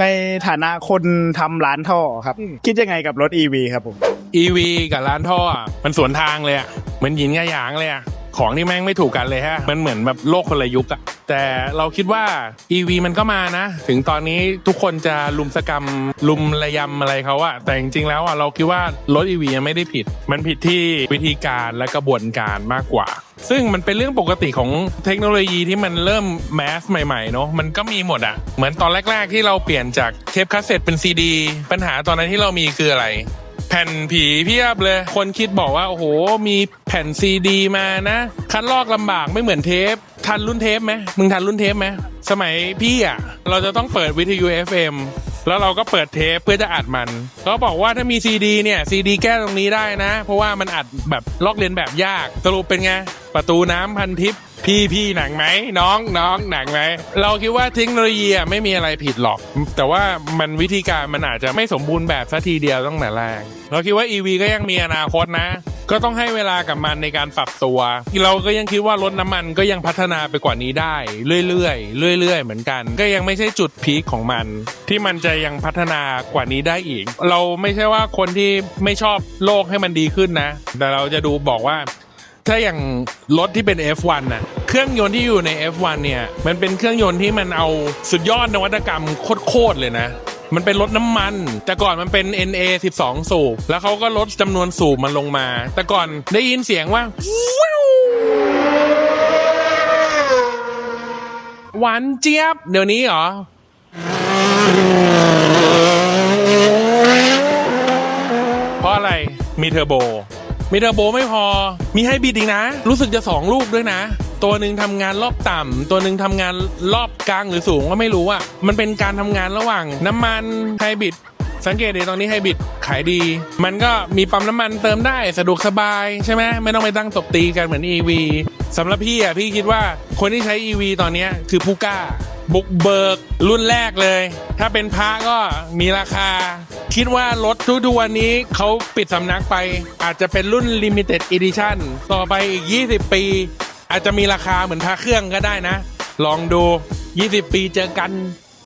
ในฐานะคนทำร้านท่อครับ คิดยังไงกับรถ EV ครับผม EV กับร้านท่ออะมันสวนทางเลยอะเหมือนหยินกับหยางเลยอะของที่แม่งไม่ถูกกันเลยฮะ มันเหมือนแบบโลกคนละยุคอะแต่เราคิดว่า EV มันก็มานะ ถึงตอนนี้ทุกคนจะลุมสกรรม ลุมระยำอะไรเขาอะแต่จริงๆแล้วอะเราคิดว่ารถ EV ยังไม่ได้ผิด มันผิดที่วิธีการและกระบวนการมากกว่า ซึ่งมันเป็นเรื่องปกติของเทคโนโลยีที่มันเริ่มแมสใหม่ๆเนาะมันก็มีหมดอะเหมือนตอนแรก ๆ ที่เราเปลี่ยนจากเทปคาสเซ็ตเป็นซีดีปัญหาตอนนั้นที่เรามีคืออะไร แผ่นผีเพียบเลย คนคิดบอกว่า โอ้โห มีแผ่นซีดีมานะ คัดลอกลำบากไม่เหมือนเทป ทันรุ่นเทปไหมมึงทันรุ่นเทปไหมสมัยพี่อะเราจะต้องเปิดวิทยุ FM แล้วเราก็เปิดเทปเพื่อจะอัดมันเขาบอกว่าถ้ามีซีดีเนี่ยซีดีแก้ตรงนี้ได้นะ เพราะว่ามันอัดแบบลอกเลียนแบบยากสรุปเป็นไงประตูน้ำพันทิพย์พี่พี่หนังไหมน้องน้องหนังไหมเราคิดว่าเทคโนโลยีไม่มีอะไรผิดหรอก แต่ว่ามันวิธีการมันอาจจะไม่สมบูรณ์แบบสัทีเดียวตั้งแต่แรกเราคิดว่า EV ก็ยังมีอนาคตนะ ก็ต้องให้เวลากับมันในการปรับตัว เราก็ยังคิดว่ารถน้ำมันก็ยังพัฒนาไปกว่านี้ได้เรื่อยๆเรื่อยๆ เหมือนกัน ก็ยังไม่ใช่จุดพีคของมัน ที่มันจะยังพัฒนากว่านี้ได้อีก เราไม่ใช่ว่าคนที่ไม่ชอบโลกให้มันดีขึ้นนะ แต่เราจะดูบอกว่า ถ้าอย่างรถที่เป็น F1 น่ะเครื่องยนต์ที่อยู่ใน F1 เนี่ยมันเป็นเครื่องยนต์ที่มันเอาสุดยอดนวัตกรรมโคตรๆเลยนะ มันเป็นรถน้ำมัน แต่ก่อนมันเป็น NA 12 สูบ แล้วเขาก็ลดจำนวนสูบมันลงมา แต่ก่อนได้ยินเสียงว่าหวานเจี๊ยบ เดี๋ยวนี้เหรอเพราะอะไรมีเทอร์โบ มีเทอร์โบไม่พอ มีให้บิดอีกนะ รู้สึกจะสองลูกด้วยนะ ตัวหนึ่งทำงานรอบต่ำตัวหนึ่งทำงานรอบกลางหรือสูงก็ไม่รู้อะมันเป็นการทำงานระหว่างน้ำมันไฮบริดสังเกตดีตอนนี้ไฮบริดขายดี มันก็มีปั๊มน้ำมันเติมได้สะดวกสบายใช่ไหมไม่ต้องไปตั้งตบตีกันเหมือน EV สำหรับพี่อะพี่คิดว่าคนที่ใช้ EV ตอนนี้คือผู้กล้าบุกเบิกรุ่นแรกเลย ถ้าเป็นพระก็มีราคา คิดว่ารถทุกๆวันนี้เขาปิดสำนักไป อาจจะเป็นรุ่น Limited Edition ต่อไปอีก 20 ปี อาจจะมีราคาเหมือนพระเครื่องก็ได้นะ ลองดู 20 ปีเจอกัน